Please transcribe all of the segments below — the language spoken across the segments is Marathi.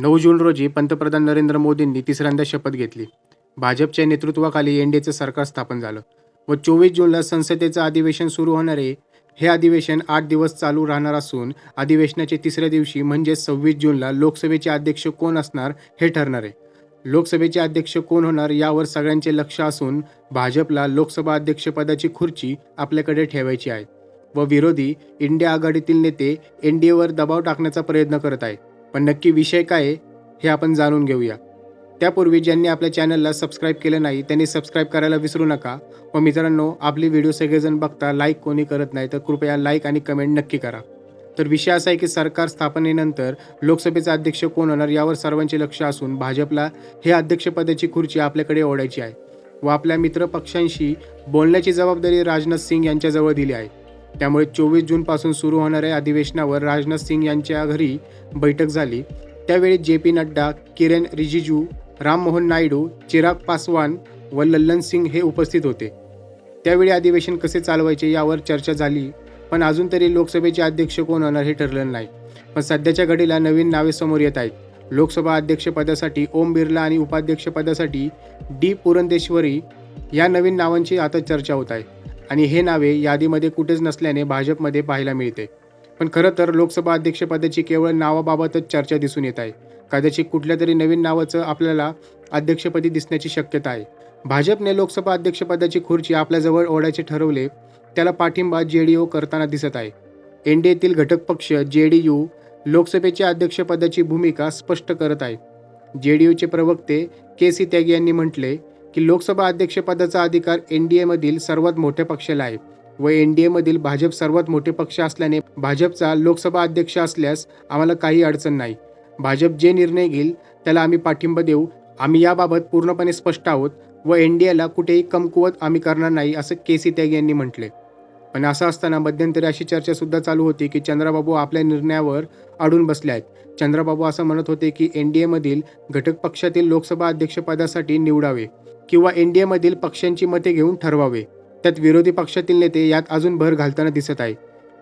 नऊ जून रोजी पंतप्रधान नरेंद्र मोदींनी तिसऱ्यांदा शपथ घेतली. भाजपच्या नेतृत्वाखाली एनडीएचं सरकार स्थापन झालं व चोवीस जूनला संसदेचं अधिवेशन सुरू होणारे हे अधिवेशन आठ दिवस चालू राहणार असून अधिवेशनाच्या तिसऱ्या दिवशी म्हणजे सव्वीस जूनला लोकसभेचे अध्यक्ष कोण असणार हे ठरणार आहे. लोकसभेचे अध्यक्ष कोण होणार यावर सगळ्यांचे लक्ष असून भाजपला लोकसभा अध्यक्षपदाची खुर्ची आपल्याकडे ठेवायची आहे व विरोधी इंडिया आघाडीतील नेते एन डी एवर दबाव टाकण्याचा प्रयत्न करत आहेत. पण नक्की विषय काय आहे हे आपण जाणून घेऊया. त्यापूर्वी ज्यांनी आपल्या चॅनलला सबस्क्राईब केलं नाही त्यांनी सबस्क्राईब करायला विसरू नका. व मित्रांनो आपली व्हिडिओ सगळेजण बघता लाईक कोणी करत नाही तर कृपया लाईक आणि कमेंट नक्की करा. तर विषय असा आहे की सरकार स्थापनेनंतर लोकसभेचा अध्यक्ष कोण होणार यावर सर्वांचे लक्ष असून भाजपला हे अध्यक्षपदाची खुर्ची आपल्याकडे ओढायची आहे. व आपल्या मित्र पक्षांशी बोलण्याची जबाबदारी राजनाथ सिंग यांच्याजवळ दिली आहे. त्यामुळे चोवीस जूनपासून सुरू होणाऱ्या अधिवेशनावर राजनाथ सिंग यांच्या घरी बैठक झाली. त्यावेळी जे पी नड्डा किरेन रिजिजू राममोहन नायडू चिराग पासवान व लल्लन सिंग हे उपस्थित होते. त्यावेळी अधिवेशन कसे चालवायचे यावर चर्चा झाली पण अजून तरी लोकसभेचे अध्यक्ष कोण होणार हे ठरलं नाही. पण सध्याच्या घडीला नवीन नावे समोर येत आहेत. लोकसभा अध्यक्षपदासाठी ओम बिर्ला आणि उपाध्यक्षपदासाठी डी पुरंदेश्वरी या नवीन नावांची आता चर्चा होत आहे. आणि हे नावे यादीमध्ये कुठेच नसल्याने भाजपमध्ये पाहायला मिळते. पण खरं तर लोकसभा अध्यक्षपदाची केवळ नावाबाबतच चर्चा दिसून येत आहे. कदाचित कुठल्या तरी नवीन नावाचं आपल्याला अध्यक्षपदी दिसण्याची शक्यता आहे. भाजपने लोकसभा अध्यक्षपदाची खुर्ची आपल्याजवळ ओढायचे ठरवले त्याला पाठिंबा जे डी यू करताना दिसत आहे. एन डी एतील घटक पक्ष जे डी यू लोकसभेच्या अध्यक्षपदाची भूमिका स्पष्ट करत आहे. जे डी यूचे प्रवक्ते के सी त्यागी यांनी म्हटले की लोकसभा अध्यक्षपदाचा अधिकार एन डी एमधील सर्वात मोठ्या पक्षाला आहे व एन डी एमधील भाजप सर्वात मोठे पक्ष असल्याने भाजपचा लोकसभा अध्यक्ष असल्यास आम्हाला काही अडचण नाही. भाजप जे निर्णय घेईल त्याला आम्ही पाठिंबा देऊ. आम्ही याबाबत पूर्णपणे स्पष्ट आहोत व एन डी एला कुठेही कमकुवत आम्ही करणार नाही असं के सी त्याग यांनी म्हटले पण असं असताना मध्यंतरी अशी चर्चा सुद्धा चालू होती की चंद्राबाबू आपल्या निर्णयावर अडून बसले आहेत. चंद्रबाबू असं म्हणत होते की एन डी एमधील घटक पक्षातील लोकसभा अध्यक्षपदासाठी निवडावे किंवा एन डी एमधील पक्षांची मते घेऊन ठरवावे. त्यात विरोधी पक्षातील नेते यात अजून भर घालताना दिसत आहे.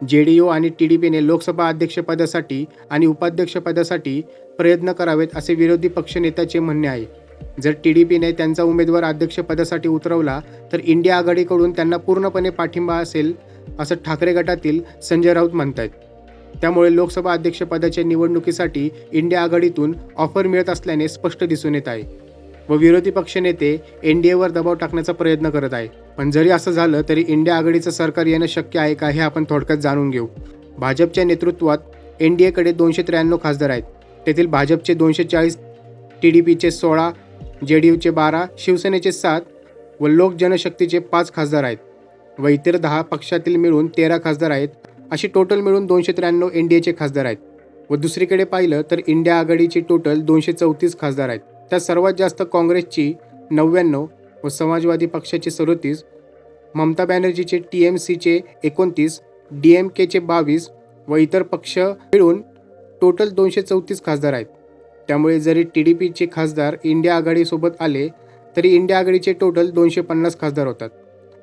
जे डी यू आणि टी डी पीने लोकसभा अध्यक्षपदासाठी आणि उपाध्यक्षपदासाठी प्रयत्न करावेत असे विरोधी पक्षनेत्याचे म्हणणे आहे. जर टी डी पीने त्यांचा उमेदवार अध्यक्षपदासाठी उतरवला तर इंडिया आघाडीकडून त्यांना पूर्णपणे पाठिंबा असेल असं ठाकरे गटातील संजय राऊत म्हणत आहेत त्यामुळे लोकसभा अध्यक्षपदाच्या निवडणुकीसाठी इंडिया आघाडीतून ऑफर मिळत असल्याने स्पष्ट दिसून येत आहे. व विरोधी पक्षनेते एन डी एवर दबाव टाकण्याचा प्रयत्न करत आहे पण जरी असं झालं तरी इंडिया आघाडीचं सरकार येणं शक्य आहे का हे आपण थोडक्यात जाणून घेऊ. भाजपच्या नेतृत्वात एन डी एकडे दोनशे त्र्याण्णव खासदार आहेत. तेथील भाजपचे दोनशे चाळीस टी डी पीचे सोळा जे डी यूचे बारा शिवसेनेचे सात व लोक जनशक्तीचे पाच खासदार आहेत व इतर दहा पक्षातील मिळून तेरा खासदार आहेत अशी टोटल मिळून दोनशे त्र्याण्णव एन डी एचे खासदार आहेत. व दुसरीकडे पाहिलं तर इंडिया आघाडीची टोटल दोनशे चौतीस खासदार आहेत. त्यात सर्वात जास्त काँग्रेसची नव्याण्णव व समाजवादी पक्षाचे सदोतीस ममता बॅनर्जीचे टी एम सीचे एकोणतीस डी एम केचे बावीस व इतर पक्ष मिळून टोटल दोनशे चौतीस खासदार आहेत. त्यामुळे जरी टी डी पीचे खासदार इंडिया आघाडीसोबत आले तरी इंडिया आघाडीचे टोटल दोनशे पन्नास खासदार होतात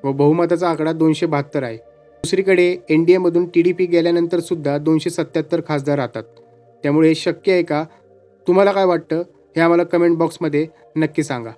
व बहुमताचा आकडा दोनशे बहात्तर आहे. दुसरीकडे एन डी एमधून टी डी पी गेल्यानंतर सुद्धा दोनशे सत्याहत्तर खासदार राहतात. त्यामुळे हे शक्य आहे का? तुम्हाला काय वाटतं? हे आम्हाला कमेंट बॉक्समध्ये नक्की सांगा.